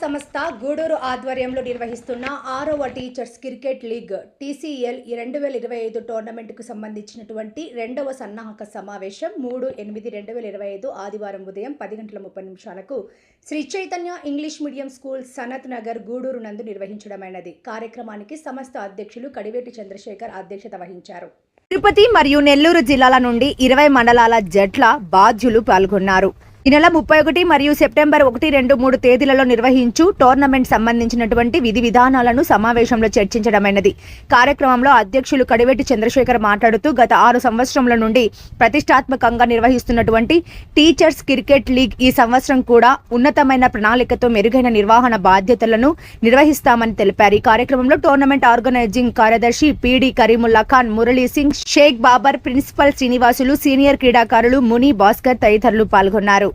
సంస్థ గూడూరు ఆధ్వర్యంలో నిర్వహిస్తున్న ఆరవ టీచర్స్ క్రికెట్ లీగ్ టీసీఎల్ రెండు వేల ఇరవై ఐదు టోర్నమెంట్కు సంబంధించినటువంటి రెండవ సన్నాహక సమావేశం మూడు ఎనిమిది రెండు వేల ఇరవై ఐదు ఆదివారం ఉదయం పది గంటల ముప్పై నిమిషాలకు Shri Chaitanya English medium school Sanath Nagar Gudur నందు నిర్వహించడమైనది. కార్యక్రమానికి సంస్థ అధ్యక్షులు కడివేటి చంద్రశేఖర్ అధ్యక్షత వహించారు. తిరుపతి మరియు నెల్లూరు జిల్లాల నుండి ఇరవై మండలాల జట్ల బాధ్యులు పాల్గొన్నారు. ఈ నెల ముప్పై ఒకటి మరియు సెప్టెంబర్ ఒకటి రెండు మూడు తేదీలలో నిర్వహించు టోర్నమెంట్ సంబంధించినటువంటి విధి విధానాలను సమావేశంలో చర్చించడమైనది. కార్యక్రమంలో అధ్యక్షులు కడివెట్టి చంద్రశేఖర్ మాట్లాడుతూ గత ఆరు సంవత్సరముల నుండి ప్రతిష్టాత్మకంగా నిర్వహిస్తున్నటువంటి టీచర్స్ క్రికెట్ లీగ్ ఈ సంవత్సరం కూడా ఉన్నతమైన ప్రణాళికతో మెరుగైన నిర్వహణ బాధ్యతలను నిర్వహిస్తామని తెలిపారు. ఈ కార్యక్రమంలో టోర్నమెంట్ ఆర్గనైజింగ్ కార్యదర్శి PD Karimulla Khan Murali Singh Sheikh Babar principal Srinivasulu senior క్రీడాకారులు ముని భాస్కర్ తదితరులు పాల్గొన్నారు.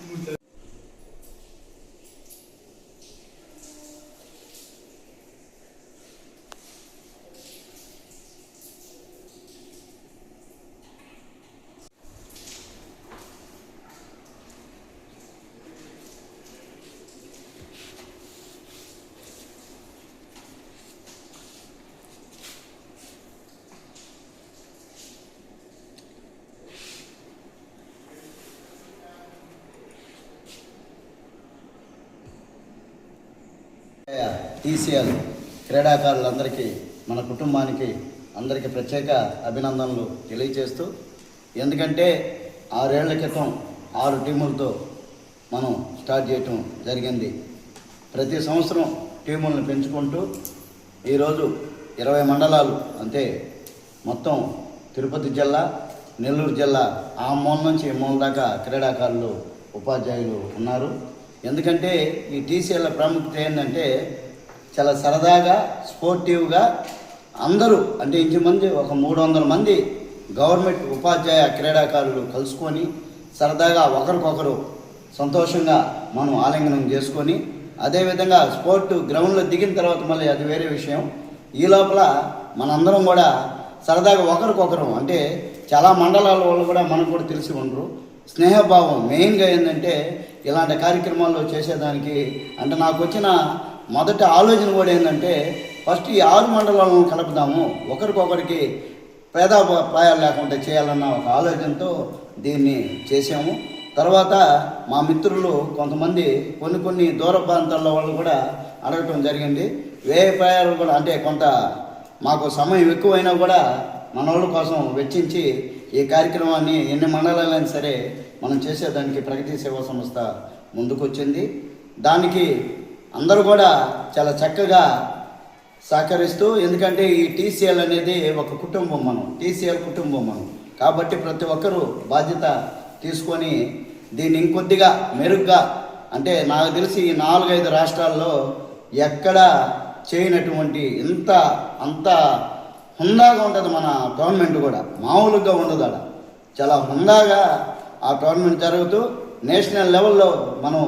Muita టీసీఎల్ క్రీడాకారులందరికీ మన కుటుంబానికి అందరికీ ప్రత్యేక అభినందనలు తెలియజేస్తూ ఎందుకంటే ఆరేళ్ళ క్రితం ఆరు టీములతో మనం స్టార్ట్ చేయటం జరిగింది. ప్రతి సంవత్సరం టీములను పెంచుకుంటూ ఈరోజు ఇరవై మండలాలు అంటే మొత్తం తిరుపతి జిల్లా నెల్లూరు జిల్లా ఆ మూల నుంచి ఈ మూల దాకా క్రీడాకారులు ఉపాధ్యాయులు ఉన్నారు. ఎందుకంటే ఈ టీసీఎల్ ప్రాముఖ్యత ఏంటంటే చాలా సరదాగా స్పోర్టివ్గా అందరూ అంటే ఇంచుమంది ఒక మూడు వందల మంది గవర్నమెంట్ ఉపాధ్యాయ క్రీడాకారులు కలుసుకొని సరదాగా ఒకరికొకరు సంతోషంగా మనం ఆలింగనం చేసుకొని అదేవిధంగా స్పోర్ట్ గ్రౌండ్లో దిగిన తర్వాత మళ్ళీ అది వేరే విషయం. ఈ లోపల మనందరం కూడా సరదాగా ఒకరికొకరు అంటే చాలా మండలాల వాళ్ళు కూడా మనకు కూడా తెలిసి ఉండరు. స్నేహభావం మెయిన్గా ఏంటంటే ఇలాంటి కార్యక్రమాల్లో చేసేదానికి అంటే నాకు వచ్చిన మొదటి ఆలోచన కూడా ఏంటంటే ఫస్ట్ ఈ ఆరు మండలాలను కలుపుదాము. ఒకరికొకరికి పేదాపాయాలు లేకుండా చేయాలన్న ఒక ఆలోచనతో దీన్ని చేసాము తర్వాత మా మిత్రులు కొంతమంది కొన్ని కొన్ని దూర ప్రాంతాల వాళ్ళు కూడా అడగటం జరిగింది. వ్యయపాయాలు కూడా అంటే కొంత మాకు సమయం ఎక్కువైనా కూడా మన వాళ్ళ కోసం వెచ్చించి ఈ కార్యక్రమాన్ని ఎన్ని మండలాలైనా సరే మనం చేసేదానికి ప్రగతి సేవా సంస్థ ముందుకొచ్చింది. దానికి అందరూ కూడా చాలా చక్కగా సహకరిస్తూ ఎందుకంటే ఈ టీసీఎల్ అనేది ఒక కుటుంబం మనం టీసీఎల్ కుటుంబం మనం. కాబట్టి ప్రతి ఒక్కరూ బాధ్యత తీసుకొని దీన్ని ఇంకొద్దిగా మెరుగ్గా అంటే నాకు తెలిసి ఈ నాలుగైదు రాష్ట్రాల్లో ఎక్కడ చేయనటువంటి ఇంత అంత హుందాగా ఉంటుంది మన టోర్నమెంట్ కూడా. మామూలుగా ఉండదు అక్కడ. చాలా హుందాగా ఆ టోర్నమెంట్ జరుగుతూ నేషనల్ లెవెల్లో మనం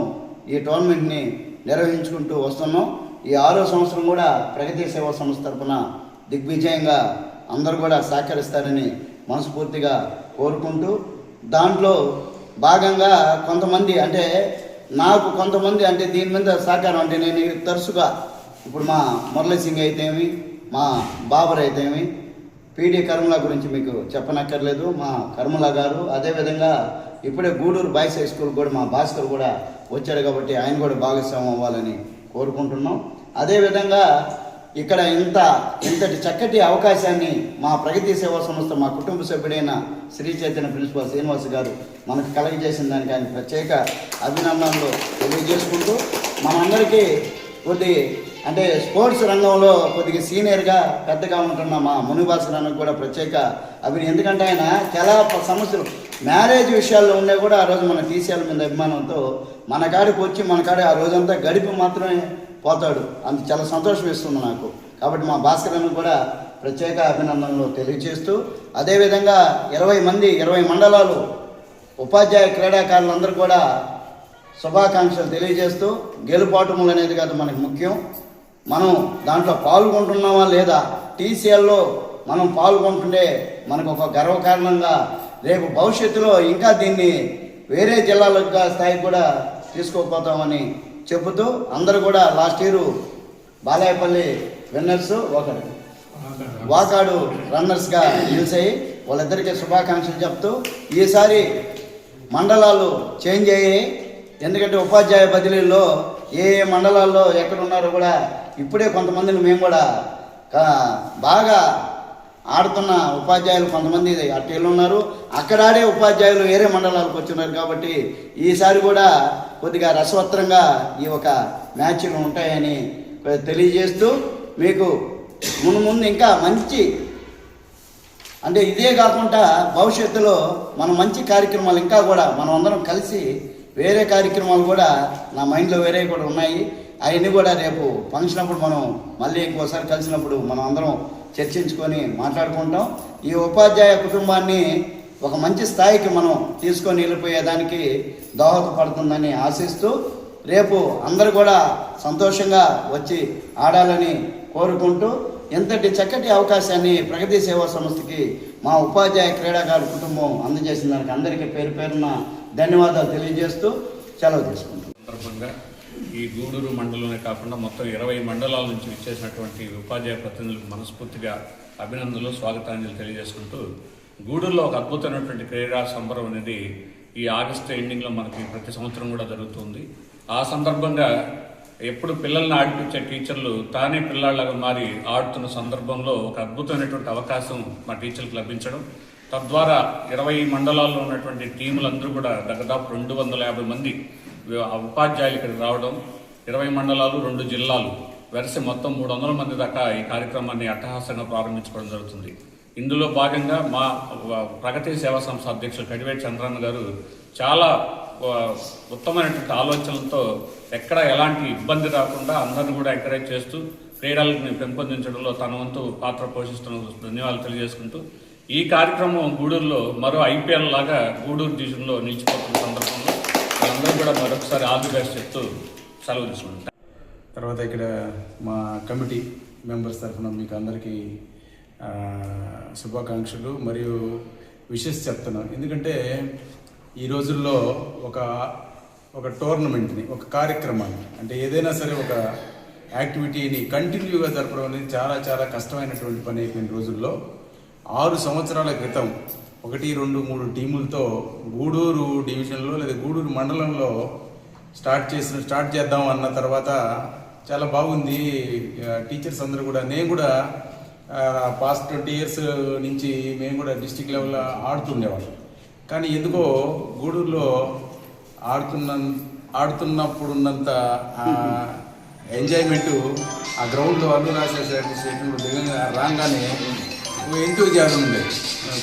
ఈ టోర్నమెంట్ని నిర్వహించుకుంటూ వస్తున్నాం. ఈ ఆరో సంవత్సరం కూడా ప్రగతి సేవా సంస్థ తరఫున దిగ్విజయంగా అందరూ కూడా సహకరిస్తారని మనస్ఫూర్తిగా కోరుకుంటూ దాంట్లో భాగంగా కొంతమంది అంటే నాకు కొంతమంది అంటే దీని మీద సహకారం అంటే నేను తరచుగా ఇప్పుడు మా మురళీ సింగ్ అయితేమి మా బాబర్ అయితేమి పీడీ కర్మల గురించి మీకు చెప్పనక్కర్లేదు. మా కర్మల గారు అదేవిధంగా ఇప్పుడే గూడూరు బాయ్స్ హై స్కూల్ కూడా మా భాస్కర్ కూడా వచ్చాడు కాబట్టి ఆయన కూడా భాగస్వామ్యం అవ్వాలని కోరుకుంటున్నాం. అదేవిధంగా ఇక్కడ ఇంత ఇంతటి చక్కటి అవకాశాన్ని మా ప్రగతి సేవా సంస్థ మా కుటుంబ సభ్యుడైన శ్రీ చైతన్య ప్రిన్సిపల్ శ్రీనివాస్ గారు మనకు కలగజేసిన దానికి ఆయన ప్రత్యేక అభినందనలు తెలియజేసుకుంటూ మనందరికీ కొద్ది అంటే స్పోర్ట్స్ రంగంలో కొద్దిగా సీనియర్గా పెద్దగా ఉంటున్న మా మునివాసనానికి కూడా ప్రత్యేక అవి ఎందుకంటే ఆయన చాలా సమస్యలు. మ్యారేజ్ విషయాల్లో ఉండే కూడా ఆ రోజు మన టీసీఎల్ మీద అభిమానంతో మన కాడికి వచ్చి మన కాడ ఆ రోజంతా గడిపి మాత్రమే పోతాడు. అంత చాలా సంతోషం ఇస్తుంది నాకు. కాబట్టి మా భాస్కరను కూడా ప్రత్యేక అభినందనలు తెలియజేస్తూ అదేవిధంగా ఇరవై మంది ఇరవై మండలాలు ఉపాధ్యాయ క్రీడాకారులందరూ కూడా శుభాకాంక్షలు తెలియజేస్తూ గెలుపాటములు అనేది కాదు మనకి ముఖ్యం. మనం దాంట్లో పాల్గొంటున్నామా లేదా? టీసీఎల్లో మనం పాల్గొంటుంటే మనకు ఒక గర్వకారణంగా రేపు భవిష్యత్తులో ఇంకా దీన్ని వేరే జిల్లాలకు గా- స్థాయికి కూడా తీసుకోపోతామని చెబుతూ అందరూ కూడా లాస్ట్ ఇయర్ బాలాయపల్లి విన్నర్స్ ఒకరు వాకాడు రన్నర్స్గా నిలిచాయి. వాళ్ళిద్దరికీ శుభాకాంక్షలు చెప్తూ ఈసారి మండలాలు చేంజ్ అయ్యాయి. ఎందుకంటే ఉపాధ్యాయ బదిలీల్లో ఏ ఏ మండలాల్లో ఎక్కడ ఉన్నారో కూడా ఇప్పుడే కొంతమందిని మేము కూడా బాగా ఆడుతున్న ఉపాధ్యాయులు కొంతమంది అట్టేళ్ళు ఉన్నారు. అక్కడ ఆడే ఉపాధ్యాయులు వేరే మండలాలకు వచ్చినారు కాబట్టి ఈసారి కూడా కొద్దిగా రసవత్రంగా ఈ ఒక మ్యాచ్లు ఉంటాయని తెలియజేస్తూ మీకు ముందు ముందు ఇంకా మంచి అంటే ఇదే కాకుండా భవిష్యత్తులో మనం మంచి కార్యక్రమాలు ఇంకా కూడా మనం అందరం కలిసి వేరే కార్యక్రమాలు కూడా నా మైండ్లో వేరే కూడా ఉన్నాయి. అవన్నీ కూడా రేపు ఫంక్షన్ అప్పుడు మనం మళ్ళీ ఇంకోసారి కలిసినప్పుడు మనం అందరం చర్చించుకొని మాట్లాడుకుంటాం. ఈ ఉపాధ్యాయ కుటుంబాన్ని ఒక మంచి స్థాయికి మనం తీసుకొని వెళ్ళిపోయేదానికి దోహదపడుతుందని ఆశిస్తూ రేపు అందరూ కూడా సంతోషంగా వచ్చి ఆడాలని కోరుకుంటూ ఎంతటి చక్కటి అవకాశాన్ని ప్రగతి సేవా సంస్థకి మా ఉపాధ్యాయ క్రీడాకారు కుటుంబం అందజేసిన దానికి అందరికీ పేరు పేరున ధన్యవాదాలు తెలియజేస్తూ సెలవు తీసుకుంటాం సందర్భంగా ఈ గూడూరు మండలమే కాకుండా మొత్తం ఇరవై మండలాల నుంచి విచ్చేసినటువంటి ఉపాధ్యాయ ప్రతినిధులకు మనస్ఫూర్తిగా అభినందనలు స్వాగతాంజలు తెలియజేసుకుంటూ గూడూరులో ఒక అద్భుతమైనటువంటి క్రీడా సంబరం అనేది ఈ ఆగస్టు ఎండింగ్లో మనకి ప్రతి సంవత్సరం కూడా జరుగుతుంది. ఆ సందర్భంగా ఎప్పుడు పిల్లల్ని ఆడిపించే టీచర్లు తానే పిల్లాళ్ళగా మారి ఆడుతున్న సందర్భంలో ఒక అద్భుతమైనటువంటి అవకాశం మా టీచర్లకు లభించడం. తద్వారా ఇరవై మండలాల్లో ఉన్నటువంటి టీములందరూ కూడా దాదాపు రెండు వందల యాభై మంది ఉపాధ్యాయులు ఇక్కడికి రావడం ఇరవై మండలాలు రెండు జిల్లాలు వెరసి మొత్తం మూడు వందల మంది దాకా ఈ కార్యక్రమాన్ని అట్టహాసంగా ప్రారంభించుకోవడం జరుగుతుంది. ఇందులో భాగంగా మా ప్రగతి సేవా సంస్థ అధ్యక్షులు కడివేటి చంద్రన్న గారు చాలా ఉత్తమమైనటువంటి ఆలోచనలతో ఎక్కడ ఎలాంటి ఇబ్బంది రాకుండా అందరిని కూడా ఎంకరేజ్ చేస్తూ క్రీడలను పెంపొందించడంలో తన వంతు పాత్ర పోషిస్తున్న ధన్యవాదాలు తెలియజేసుకుంటూ ఈ కార్యక్రమం గూడూరులో మరో ఐపీఎల్ లాగా గూడూరు డివిజన్లో నిలిచిపోతున్న సందర్భంలో అందరూ కూడా మరొకసారి ఆల్ చెప్తూ సెలవు తీసుకుంటాం తర్వాత ఇక్కడ మా కమిటీ మెంబర్స్ తరఫున మీకు అందరికీ శుభాకాంక్షలు మరియు విషెస్ చెప్తున్నాను ఎందుకంటే ఈ రోజుల్లో ఒక ఒక టోర్నమెంట్ని ఒక కార్యక్రమాన్ని అంటే ఏదైనా సరే ఒక యాక్టివిటీని కంటిన్యూగా జరపడం అనేది చాలా చాలా కష్టమైనటువంటి పని అయిపోయిన రోజుల్లో ఆరు సంవత్సరాల క్రితం ఒకటి రెండు మూడు టీములతో గూడూరు డివిజన్లో లేదా గూడూరు మండలంలో స్టార్ట్ చేసిన స్టార్ట్ చేద్దాం అన్న తర్వాత చాలా బాగుంది. టీచర్స్ అందరూ కూడా నేను కూడా పాస్ట్ ట్వంటీ ఇయర్స్ నుంచి మేము కూడా డిస్టిక్ లెవెల్లో ఆడుతుండేవాళ్ళం. కానీ ఎందుకో గూడూరులో ఆడుతున్న ఆడుతున్నప్పుడు ఉన్నంత ఆ గ్రౌండ్లో అల్లు రాసేసేటి దిగంగా రాగానే ఎంతూజియాజం ఉండే.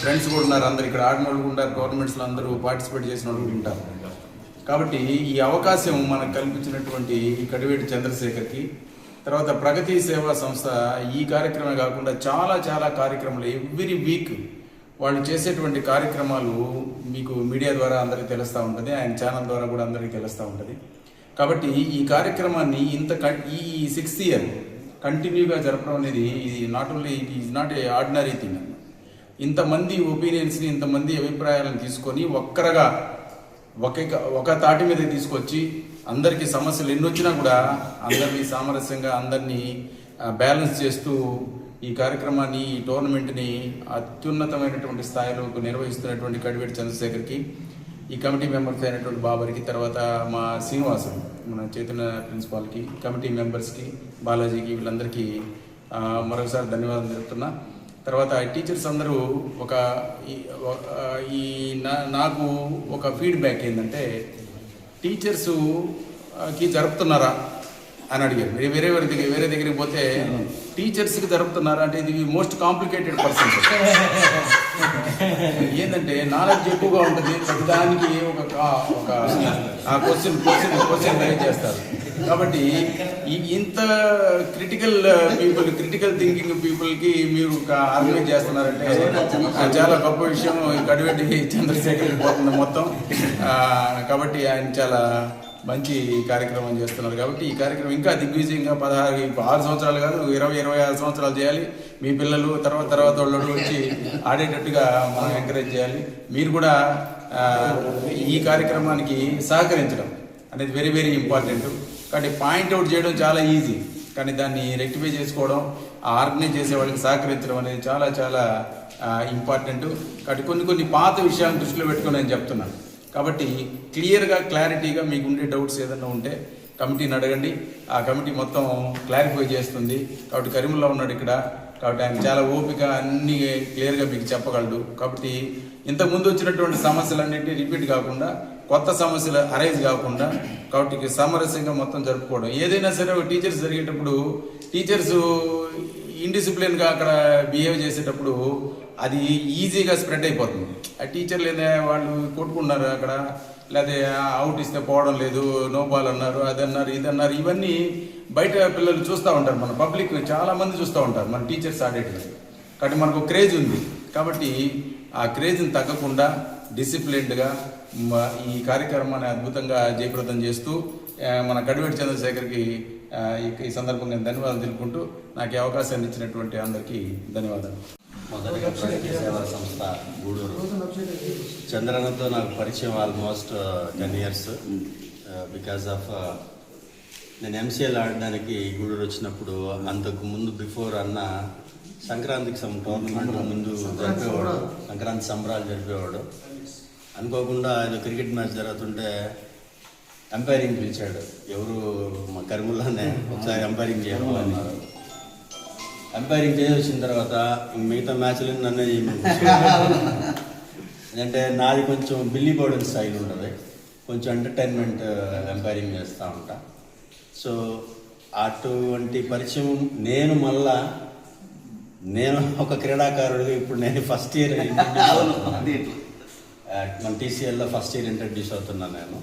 ఫ్రెండ్స్ కూడా ఉన్నారు అందరు ఇక్కడ ఆడిన వాళ్ళు ఉన్నారు గవర్నమెంట్స్లో అందరూ పార్టిసిపేట్ చేసిన వాళ్ళు ఉంటారు. కాబట్టి ఈ అవకాశం మనకు కల్పించినటువంటి కడివేటి చంద్రశేఖర్కి తర్వాత ప్రగతి సేవా సంస్థ ఈ కార్యక్రమమే కాకుండా చాలా చాలా కార్యక్రమాలు ఎవ్రీ వీక్ వాళ్ళు చేసేటువంటి కార్యక్రమాలు మీకు మీడియా ద్వారా అందరికీ తెలుస్తూ ఉంటుంది ఆయన ఛానల్ ద్వారా కూడా అందరికీ తెలుస్తూ ఉంటుంది. కాబట్టి ఈ కార్యక్రమాన్ని ఇంత ఈ సిక్స్త్ ఇయర్ కంటిన్యూగా జరపడం అనేది ఇది not only it is not a ordinary thing ఇంతమంది ఒపీనియన్స్ని ఇంతమంది అభిప్రాయాలను తీసుకొని ఒక్కరగా ఒకే ఒక తాటి మీద తీసుకొచ్చి అందరికీ సమస్యలు ఎన్ని వచ్చినా కూడా అందరినీ సామరస్యంగా అందరినీ బ్యాలెన్స్ చేస్తూ ఈ కార్యక్రమాన్ని ఈ టోర్నమెంట్ని అత్యున్నతమైనటువంటి స్థాయిలో నిర్వహిస్తున్నటువంటి కడివేటి చంద్రశేఖర్కి ఈ కమిటీ మెంబర్స్ అయినటువంటి బాబరికి తర్వాత మా శ్రీనివాసం మన చైతన్య ప్రిన్సిపాల్కి కమిటీ మెంబర్స్కి బాలాజీకి వీళ్ళందరికీ మరొకసారి ధన్యవాదాలు చెప్తున్నా తర్వాత టీచర్స్ అందరూ ఒక ఈ- నా- నాకు ఒక ఫీడ్బ్యాక్ ఏంటంటే టీచర్స్కి జరుపుతున్నారా? అని అడిగారు. వేరే వేరే వేరే దగ్గర వేరే దగ్గరికి పోతే టీచర్స్కి జరుపుతున్నారా అంటే ఇది మోస్ట్ కాంప్లికేటెడ్ పర్సన్ ఏంటంటే నాలెడ్జ్ ఎక్కువగా ఉంటుంది ప్రతిదానికి ఒక ఒక ఆ క్వశ్చన్ క్వశ్చన్ క్వశ్చన్ రైజ్ చేస్తారు. కాబట్టి ఇంత క్రిటికల్ పీపుల్ క్రిటికల్ థింకింగ్ పీపుల్కి మీరు ఆర్గనైజ్ చేస్తున్నారంటే చాలా గొప్ప విషయం. కడివెట్టి చంద్రశేఖర్ పోతుంది మొత్తం. కాబట్టి ఆయన చాలా మంచి కార్యక్రమం చేస్తున్నారు కాబట్టి ఈ కార్యక్రమం ఇంకా దిగ్విజయంగా పదహారు ఆరు సంవత్సరాలు కాదు ఇరవై ఇరవై ఆరు సంవత్సరాలు చేయాలి. మీ పిల్లలు తర్వాత తర్వాత వాళ్ళు వచ్చి ఆడేటట్టుగా మనం ఎంకరేజ్ చేయాలి. మీరు కూడా ఈ కార్యక్రమానికి సహకరించడం అనేది వెరీ వెరీ ఇంపార్టెంట్ కాబట్టి పాయింట్అవుట్ చేయడం చాలా ఈజీ కానీ దాన్ని రెక్టిఫై చేసుకోవడం ఆ ఆర్గనైజ్ చేసే వాళ్ళకి సహకరించడం అనేది చాలా చాలా ఇంపార్టెంట్ కాబట్టి కొన్ని కొన్ని పాత విషయాలను దృష్టిలో పెట్టుకొని నేను చెప్తున్నాను. కాబట్టి క్లియర్గా క్లారిటీగా మీకు ఉండే డౌట్స్ ఏదైనా ఉంటే కమిటీని అడగండి. ఆ కమిటీ మొత్తం క్లారిఫై చేస్తుంది. కాబట్టి కరీముల్లా ఉన్నాడు ఇక్కడ. కాబట్టి ఆయన చాలా ఓపిక అన్ని క్లియర్గా మీకు చెప్పగలడు. కాబట్టి ఇంతకుముందు వచ్చినటువంటి సమస్యలన్నింటినీ రిపీట్ కాకుండా కొత్త సమస్యలు అరైజ్ కాకుండా కాబట్టి సామరస్యంగా మొత్తం జరుపుకోవడం. ఏదైనా సరే టీచర్స్ జరిగేటప్పుడు టీచర్స్ ఇండిసిప్లిన్గా అక్కడ బిహేవ్ చేసేటప్పుడు అది ఈజీగా స్ప్రెడ్ అయిపోతుంది. ఆ టీచర్లు ఏదో వాళ్ళు కొట్టుకున్నారు అక్కడ. లేదా అవుట్ ఇస్తే పోవడం లేదు నో బాల్ అన్నారు అది అన్నారు ఇది అన్నారు. ఇవన్నీ బయట పిల్లలు చూస్తూ ఉంటారు మన పబ్లిక్ చాలామంది చూస్తూ ఉంటారు మన టీచర్స్ ఆడేటివి కాబట్టి మనకు క్రేజ్ ఉంది. కాబట్టి ఆ క్రేజ్ని తగ్గకుండా డిసిప్లిన్డ్గా ఈ కార్యక్రమాన్ని అద్భుతంగా జయప్రదం చేస్తూ మన కడివేటి చంద్రశేఖర్కి ఈ- సందర్భంగా ధన్యవాదాలు తెలుపుకుంటూ నాకు అవకాశాన్ని ఇచ్చినటువంటి అందరికీ ధన్యవాదాలు. మొదటగా ప్రగతి సేవా సంస్థ గూడూరు. చంద్రనతో నాకు పరిచయం almost ten years because of నేను ఎంసీఎల్ ఆడడానికి గూడూరు వచ్చినప్పుడు అంతకు ముందు బిఫోర్ అన్న సంక్రాంతికి సమ్ టోర్నమెంట్ ముందు జరిపేవాడు. సంక్రాంతి సంబరాలు జరిపేవాడు. అనుకోకుండా ఏదో క్రికెట్ మ్యాచ్ జరుగుతుంటే ఎంపైరింగ్ పిలిచాడు. ఎవరు మా కరిముల్లానే ఒకసారి ఎంపైరింగ్ చేయాలని. ఎంపైరింగ్ చేసి వచ్చిన తర్వాత మిగతా మ్యాచ్లు నన్నే చేయమని. అంటే నాది కొంచెం బిల్లీ బోర్డన్ స్టైల్ ఉంటుంది. కొంచెం ఎంటర్టైన్మెంట్ ఎంపైరింగ్ చేస్తూ ఉంటా. సో అటువంటి పరిచయం నేను మళ్ళా నేను ఒక క్రీడాకారుడిగా ఇప్పుడు నేను ఫస్ట్ ఇయర్ మన టీసీఎల్లో ఫస్ట్ ఇయర్ ఇంట్రడ్యూస్ అవుతున్నాను నేను.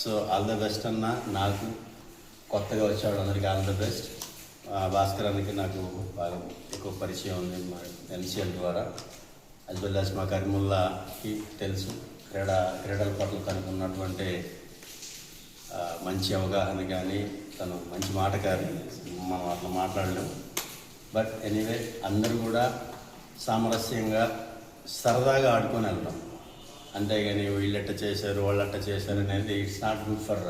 సో ఆల్ ద బెస్ట్ అన్న. నాకు కొత్తగా వచ్చేవాడు అందరికీ ఆల్ ద బెస్ట్. భాస్కరానికి నాకు బాగా ఎక్కువ పరిచయం ఉంది మా ఎన్సీఎల్ ద్వారా. అస్ వెల్ అస్ మా కరిముల్లాకి తెలుసు. క్రీడా క్రీడల పట్ల తనకు ఉన్నటువంటి మంచి అవగాహన కానీ తను మంచి మాటకారి మనం అట్లా మాట్లాడలేము బట్ ఎనీవే అందరూ కూడా సామరస్యంగా సరదాగా ఆడుకొని వెళ్దాం. అంతేగాని వీళ్ళట్ట చేశారు వాళ్ళట్ట చేశారు అనేది ఇట్స్ నాట్ గుడ్ ఫర్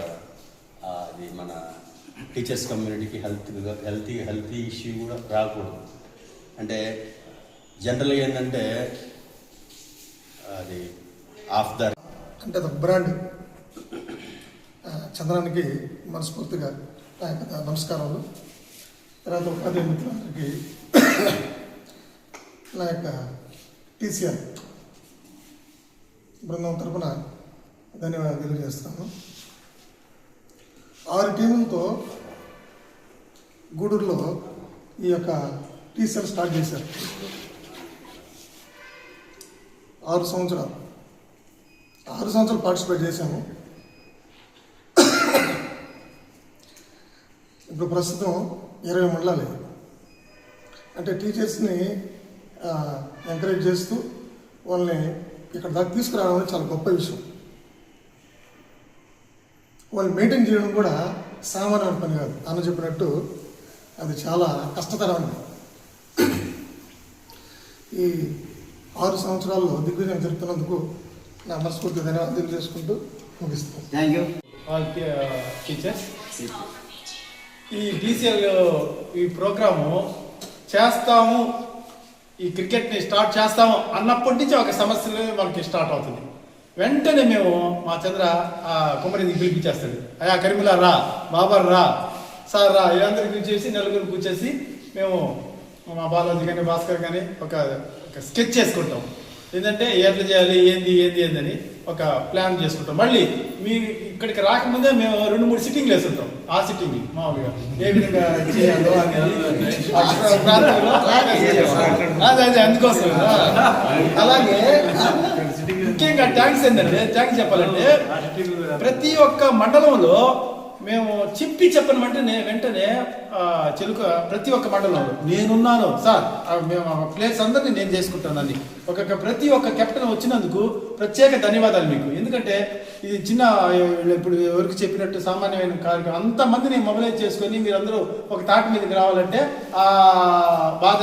అది మన టీచర్స్ కమ్యూనిటీకి హెల్త్ హెల్తీ హెల్తీ ఇష్యూ కూడా రాకూడదు. అంటే జనరల్గా ఏంటంటే అది ఆఫ్ ద అంటే అది బ్రాండ్ చంద్రానికి మనస్ఫూర్తిగా నా యొక్క నమస్కారాలు. తర్వాత ఉపాధ్యాయ మిత్రులందరికీ నా యొక్క టీసీఆర్ బృందం తరపున ధన్యవాదాలు తెలియజేస్తాను ఆరు టీములతో గూడూరులో ఈ యొక్క టీచర్ స్టార్ట్ చేశారు. ఆరు సంవత్సరాలు. ఆరు సంవత్సరాలు పార్టిసిపేట్ చేశాము. ఇప్పుడు ప్రస్తుతం ఇరవై మండలాలు. అంటే టీచర్స్ని ఎంకరేజ్ చేస్తూ వాళ్ళని ఇక్కడ దాకా తీసుకురావడం అనేది చాలా గొప్ప విషయం. వాళ్ళు మెయింటైన్ చేయడం కూడా సామాన్యమైన పని కాదు. అన్న చెప్పినట్టు అది చాలా కష్టతరమైనది ఈ ఆరు సంవత్సరాల్లో దిగ్విజయం జరుపుతున్నందుకు నా మనస్ఫూర్తి ధన్యవాదాలు తెలియజేసుకుంటూ ముగిస్తాను థ్యాంక్ యూ ఆల్ టీచర్స్ ఈ డీసీఎల్ ఈ ప్రోగ్రాము చేస్తాము ఈ క్రికెట్ని స్టార్ట్ చేస్తాము అన్నప్పటి నుంచి ఒక సమస్యలు మనకి స్టార్ట్ అవుతుంది. వెంటనే మేము మా చంద్ర ఆ కుమ్మరిని పిలిపించేస్తాడు. అయ్యా కరిములా రా బాబర్ రా సార్ రా వీళ్ళందరికీ కూర్చేసి నలుగురు కూర్చేసి మేము మా బాలాజీ కానీ భాస్కర్ కానీ ఒక ఒక స్కెచ్ చేసుకుంటాం. ఏంటంటే ఎట్లా చేయాలి ఏంది ఏంది ఏందని ఒక ప్లాన్ చేసుకుంటాం. మళ్ళీ మీ ఇక్కడికి రాకముందే మేము రెండు మూడు సిట్టింగ్లు వేస్తుంటాం ఆ సిట్టింగ్ మామూలుగా. ఏ విధంగా చేయాలో అదే అదే అందుకోసం అలాగే ముఖ్యంగా ట్యాంక్స్ ఏంటంటే ట్యాంక్స్ చెప్పాలంటే ప్రతి ఒక్క మండలంలో మేము చెప్పి చెప్పని వెంటనే వెంటనే చెలుక ప్రతి ఒక్క మండలంలో నేనున్నాను. సార్ మేము ప్లేస్ అందరినీ నేను చేసుకుంటానని ఒక్కొక్క ప్రతి ఒక్క కెప్టెన్ వచ్చినందుకు ప్రత్యేక ధన్యవాదాలు మీకు. ఎందుకంటే ఇది చిన్న ఇప్పుడు ఎవరికి చెప్పినట్టు సామాన్యమైన కార్యక్రమం. అంతమందిని మొబిలైజ్ చేసుకొని మీరందరూ ఒక తాటి మీదకి రావాలంటే ఆ బాధ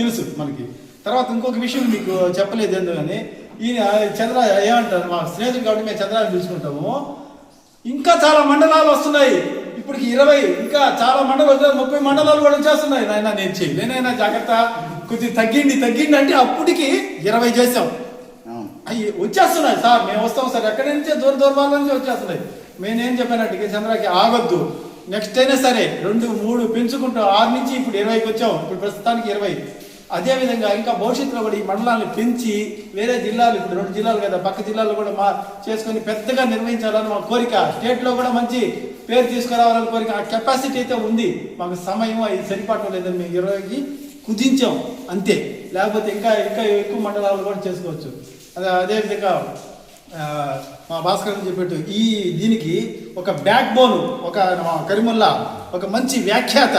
తెలుసు మనకి. తర్వాత ఇంకొక విషయం మీకు చెప్పలేదు ఎందుకని? ఈయన చంద్ర ఏమంటారు మా స్నేహితుడు కాబట్టి మేము చంద్రాన్ని పిలుచుకుంటాము. ఇంకా చాలా మండలాలు వస్తున్నాయి. ఇప్పటికి ఇరవై ఇంకా చాలా మండలాలు ముప్పై మండలాలు కూడా వచ్చేస్తున్నాయి. నాయన నేను చేయలేనైనా జాగ్రత్త. కొద్దిగా తగ్గింది తగ్గింది అంటే అప్పటికి ఇరవై చేసాం అయ్యి వచ్చేస్తున్నాయి. సార్ మేము వస్తాం సార్. ఎక్కడి నుంచే దూర దూరాల నుంచి వచ్చేస్తున్నాయి. నేనేం చెప్పానంటే ఇక చంద్రకి ఆగొద్దు. నెక్స్ట్ అయినా సరే రెండు మూడు పెంచుకుంటాం ఆరు నుంచి ఇప్పుడు ఇరవైకి వచ్చాం. ఇప్పుడు ప్రస్తుతానికి ఇరవై. అదేవిధంగా ఇంకా భవిష్యత్తులో కూడా ఈ మండలాన్ని పెంచి వేరే జిల్లాలు ఇప్పుడు రెండు జిల్లాలు కదా పక్క జిల్లాలు కూడా మా చేసుకొని పెద్దగా నిర్వహించాలని మా కోరిక. స్టేట్లో కూడా మంచి పేరు తీసుకురావాలని కోరిక. ఆ కెపాసిటీ అయితే ఉంది. మాకు సమయం అది సరిపడటం లేదని మేము ఇరవైకి కుదించాం. అంతే. లేకపోతే ఇంకా ఇంకా ఎక్కువ మండలాలు కూడా చేసుకోవచ్చు. అదే అదేవిధంగా మా భాస్కర్ గారు చెప్పినట్టు ఈ దీనికి ఒక బ్యాక్ బోన్ ఒక కరిముల్లా ఒక మంచి వ్యాఖ్యాత.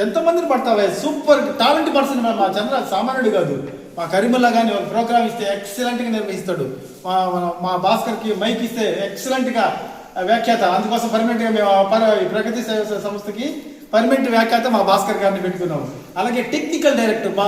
ఎంతమందిని పడతావే? సూపర్ టాలెంట్ పర్సన్ మా చంద్ర సామాన్యుడు కాదు. మా కరీముల్లా కానీ ఒక ప్రోగ్రామ్ ఇస్తే ఎక్సలెంట్గా నిర్వహిస్తాడు. మా మా భాస్కర్కి మైక్ ఇస్తే ఎక్సలెంట్గా వ్యాఖ్యాత. అందుకోసం పర్మనెంట్గా మేము పర- ప్రగతి సంస్థకి పర్మనెంట్ వ్యాఖ్యాత మా భాస్కర్ గారిని పెట్టుకున్నాము. అలాగే టెక్నికల్ డైరెక్టర్ బా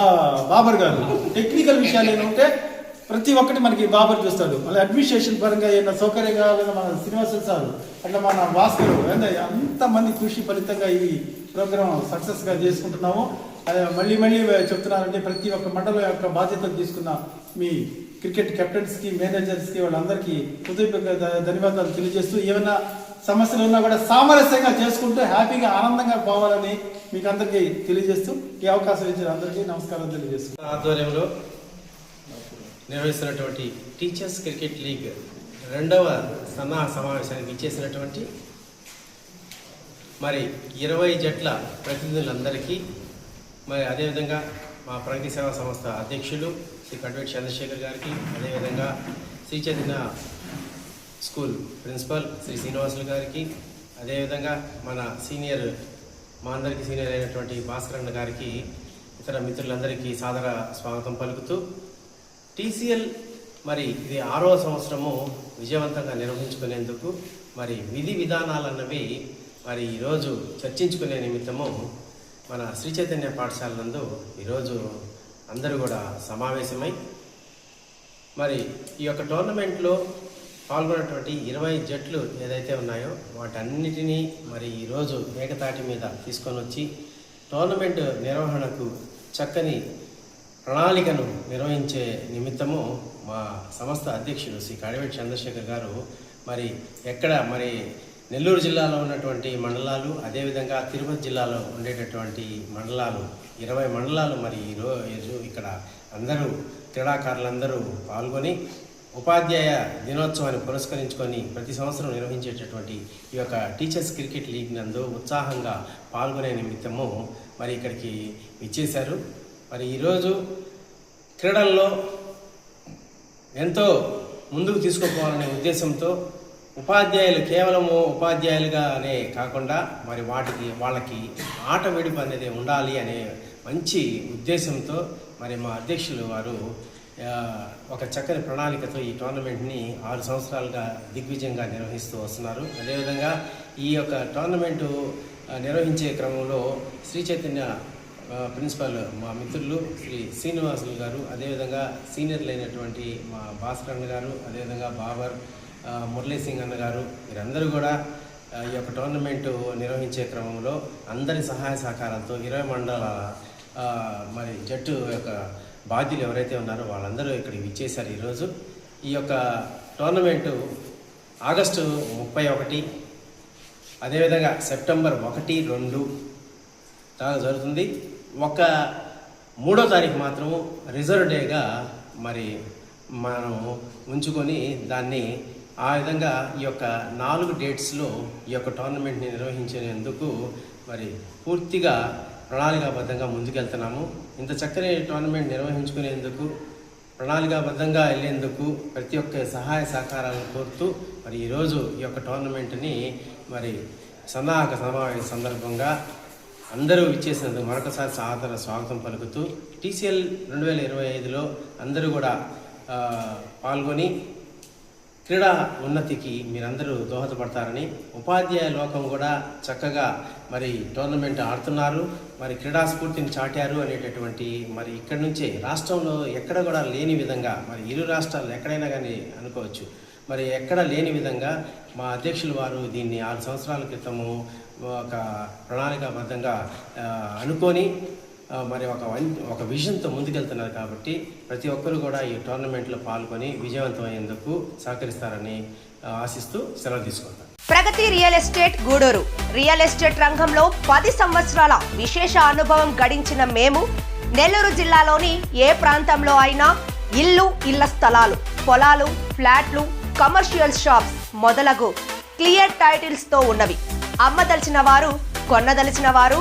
బాబర్ గారు. టెక్నికల్ విషయాలు ఏంటంటే ప్రతి ఒక్కటి మనకి బాబర్ చూస్తాడు. మళ్ళీ అడ్మినిస్ట్రేషన్ పరంగా ఏమైనా సౌకర్యంగా లేదా మన శ్రీనివాసులు సార్ అట్లా మన భాస్కర్ అంతమంది కృషి ఫలితంగా ఈ ప్రోగ్రామ్ సక్సెస్గా చేసుకుంటున్నాము. అదే మళ్ళీ మళ్ళీ చెప్తున్నారంటే ప్రతి ఒక్క మండలం యొక్క బాధ్యతలు తీసుకున్న మీ క్రికెట్ కెప్టెన్స్కి మేనేజర్స్కి వాళ్ళందరికీ హృదయపూర్వక ధన్యవాదాలు తెలియజేస్తూ ఏమైనా సమస్యలు ఉన్నా కూడా సామరస్యంగా చేసుకుంటూ హ్యాపీగా ఆనందంగా పోవాలని మీకు అందరికీ తెలియజేస్తూ ఈ అవకాశం ఇచ్చిన అందరికీ నమస్కారం తెలియజేస్తూ. ఆధ్వర్యంలో నిర్వహిస్తున్నటువంటి టీచర్స్ క్రికెట్ లీగ్ రెండవ సన్నా సమావేశానికి ఇచ్చేసినటువంటి మరి ఇరవై జట్ల ప్రతినిధులందరికీ మరి అదేవిధంగా మా ప్రగతి సేవా సంస్థ అధ్యక్షులు శ్రీ కడ్వేటి చంద్రశేఖర్ గారికి అదేవిధంగా శ్రీ చైతన్య స్కూల్ ప్రిన్సిపల్ శ్రీ శ్రీనివాసులు గారికి అదేవిధంగా మన సీనియర్ మా అందరికీ సీనియర్ అయినటువంటి భాస్కరన్న గారికి ఇతర మిత్రులందరికీ సాదర స్వాగతం పలుకుతూ టీసీఎల్ మరి ఇది ఆరో సంవత్సరము విజయవంతంగా నిర్వహించుకునేందుకు మరి విధి విధానాలు అన్నవి మరి ఈరోజు చర్చించుకునే నిమిత్తము మన శ్రీ చైతన్య పాఠశాల నందు ఈరోజు అందరూ కూడా సమావేశమై మరి ఈ యొక్క టోర్నమెంట్లో పాల్గొన్నటువంటి ఇరవై జట్లు ఏదైతే ఉన్నాయో వాటన్నిటినీ మరి ఈరోజు ఏకతాటి మీద తీసుకొని వచ్చి టోర్నమెంట్ నిర్వహణకు చక్కని ప్రణాళికను నిర్వహించే నిమిత్తము మా సంస్థ అధ్యక్షుడు శ్రీ కడివేటి చంద్రశేఖర్ గారు మరి ఎక్కడ మరి నెల్లూరు జిల్లాలో ఉన్నటువంటి మండలాలు అదేవిధంగా తిరుపతి జిల్లాలో ఉండేటటువంటి మండలాలు ఇరవై మండలాలు మరి ఈరోజు ఇక్కడ అందరూ క్రీడాకారులందరూ పాల్గొని ఉపాధ్యాయ దినోత్సవాన్ని పురస్కరించుకొని ప్రతి సంవత్సరం నిర్వహించేటటువంటి ఈ యొక్క టీచర్స్ క్రికెట్ లీగ్ నందు ఉత్సాహంగా పాల్గొనే నిమిత్తము మరి ఇక్కడికి ఇచ్చేశారు మరి ఈరోజు క్రీడల్లో ఎంతో ముందుకు తీసుకుపోవాలనే ఉద్దేశంతో ఉపాధ్యాయులు కేవలము ఉపాధ్యాయులుగానే కాకుండా మరి వాటికి వాళ్ళకి ఆట విడుపు అనేది ఉండాలి అనే మంచి ఉద్దేశంతో మరి మా అధ్యక్షులు వారు ఒక చక్కని ప్రణాళికతో ఈ టోర్నమెంట్ని ఆరు సంవత్సరాలుగా దిగ్విజయంగా నిర్వహిస్తూ వస్తున్నారు. అదేవిధంగా ఈ యొక్క టోర్నమెంటు నిర్వహించే క్రమంలో శ్రీ చైతన్య ప్రిన్సిపాల్ మా మిత్రులు శ్రీ శ్రీనివాసులు గారు అదేవిధంగా సీనియర్లు అయినటువంటి మా భాస్కరన్ గారు అదేవిధంగా బాబర్ మురళీ సింగ్ అన్న గారు వీరందరూ కూడా ఈ యొక్క టోర్నమెంటు నిర్వహించే క్రమంలో అందరి సహాయ సహకారాలతో ఇరవై మండలాల మరి జట్టు యొక్క బాధ్యులు ఎవరైతే ఉన్నారో వాళ్ళందరూ ఇక్కడ విచ్చేశారు ఈరోజు. ఈ యొక్క టోర్నమెంటు ఆగస్టు ముప్పై ఒకటి అదేవిధంగా సెప్టెంబర్ ఒకటి రెండు దాకా జరుగుతుంది. ఒక మూడో తారీఖు మాత్రం రిజర్వ్ డేగా మరి మనం ఉంచుకొని దాన్ని ఆ విధంగా ఈ యొక్క నాలుగు డేట్స్లో ఈ యొక్క టోర్నమెంట్ని నిర్వహించేందుకు మరి పూర్తిగా ప్రణాళికాబద్ధంగా ముందుకెళ్తున్నాము. ఇంత చక్కని టోర్నమెంట్ నిర్వహించుకునేందుకు ప్రణాళికాబద్ధంగా వెళ్ళేందుకు ప్రతి ఒక్క సహాయ సహకారాలను కోరుతూ మరి ఈరోజు ఈ యొక్క టోర్నమెంట్ని మరి సన్నాహక సమావేశ సందర్భంగా అందరూ ఇచ్చేసినందుకు మరొకసారి సాదర స్వాగతం పలుకుతూ టీసీఎల్ రెండు వేల ఇరవై ఐదులో అందరూ కూడా పాల్గొని క్రీడా ఉన్నతికి మీరందరూ దోహదపడతారని ఉపాధ్యాయ లోకం కూడా చక్కగా మరి టోర్నమెంట్ ఆడుతున్నారు. మరి క్రీడా స్ఫూర్తిని చాటారు అనేటటువంటి మరి ఇక్కడి నుంచే రాష్ట్రంలో ఎక్కడ కూడా లేని విధంగా మరి ఇరు రాష్ట్రాలు ఎక్కడైనా కానీ అనుకోవచ్చు. మరి ఎక్కడ లేని విధంగా మా అధ్యక్షులు వారు దీన్ని ఆరు సంవత్సరాల క్రితము ఒక ప్రణాళికాబద్ధంగా అనుకొని మరి ఒక ఒక విజన్తో ముందుకెళ్తున్నారు కాబట్టి ప్రతి ఒక్కరు కూడా ఈ టోర్నమెంట్లో పాల్గొని విజయవంతమయ్యేందుకు సహకరిస్తారని ఆశిస్తూ సెలవు తీసుకుంటాను. Pragati real estate Gudur. Real estate రంగంలో పది సంవత్సరాల విశేష అనుభవం గడించిన మేము నెల్లూరు జిల్లాలోని ఏ ప్రాంతంలో అయినా ఇల్లు ఇళ్ళ స్థలాలు పొలాలు ఫ్లాట్లు కమర్షియల్ షాప్స్ మొదలగు క్లియర్ టైటిల్స్తో ఉన్నవి. అమ్మదలిచిన వారు కొన్నదలిచిన వారు